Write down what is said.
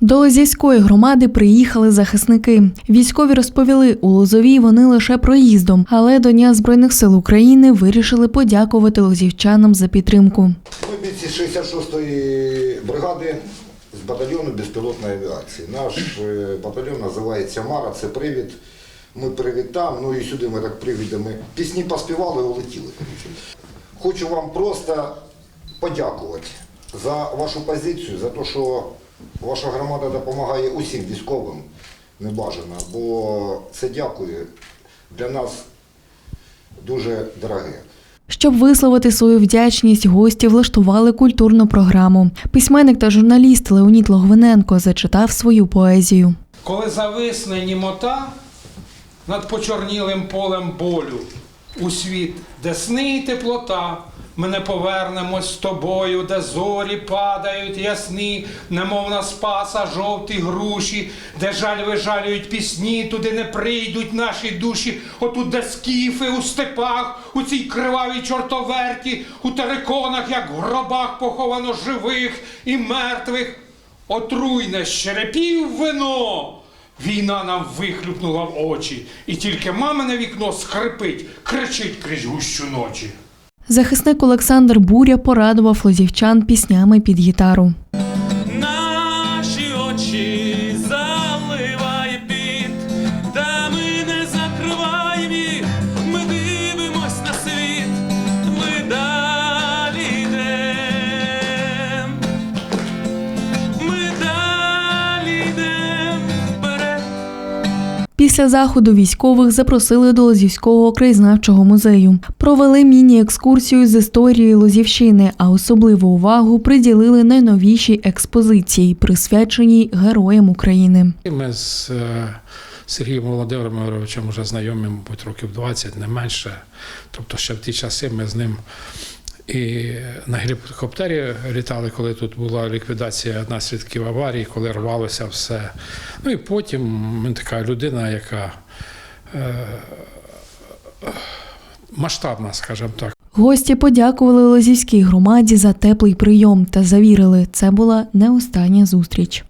До Лозівської громади приїхали захисники. Військові розповіли, у Лозовій вони лише проїздом, але до Дня Збройних сил України вирішили подякувати лозівчанам за підтримку. Ми бійці 66-ї бригади з батальйону безпілотної авіації. Наш е, батальйон називається Мара, це привід. Ми привід там, ну і сюди ми так привідами. Пісні поспівали і улетіли. Хочу вам просто подякувати за вашу позицію, за те, що ваша громада допомагає усім військовим небажано, бо це дякую для нас дуже дороге. Щоб висловити свою вдячність, гості влаштували культурну програму. Письменник та журналіст Леонід Логвиненко зачитав свою поезію. Коли зависне німота над почорнілим полем болю, у світ, де сни й теплота, ми не повернемось з тобою, де зорі падають ясні, немов на спаса жовті груші, де жаль вижалюють пісні, туди не прийдуть наші душі, отут, де скіфи у степах, у цій кривавій чортоверті, у териконах, як в гробах поховано живих і мертвих. Отруйне з черепів вино. Війна нам вихлюпнула в очі, і тільки мамине вікно скрипить, кричить крізь гущу ночі. Захисник Олександр Буря порадував лозівчан піснями під гітару. Після заходу військових запросили до Лозівського краєзнавчого музею. Провели міні-екскурсію з історії Лозівщини, а особливу увагу приділили найновішій експозиції, присвяченій героям України. Ми з е, Сергієм Володимировичем вже знайомі, мабуть, років 20, не менше. Тобто ще в ті часи ми з ним і на гелікоптері літали, коли тут була ліквідація наслідків аварії, коли рвалося все. Ну і потім така людина, яка е, масштабна, скажімо так. Гості подякували Лозівській громаді за теплий прийом та завірили, це була не остання зустріч.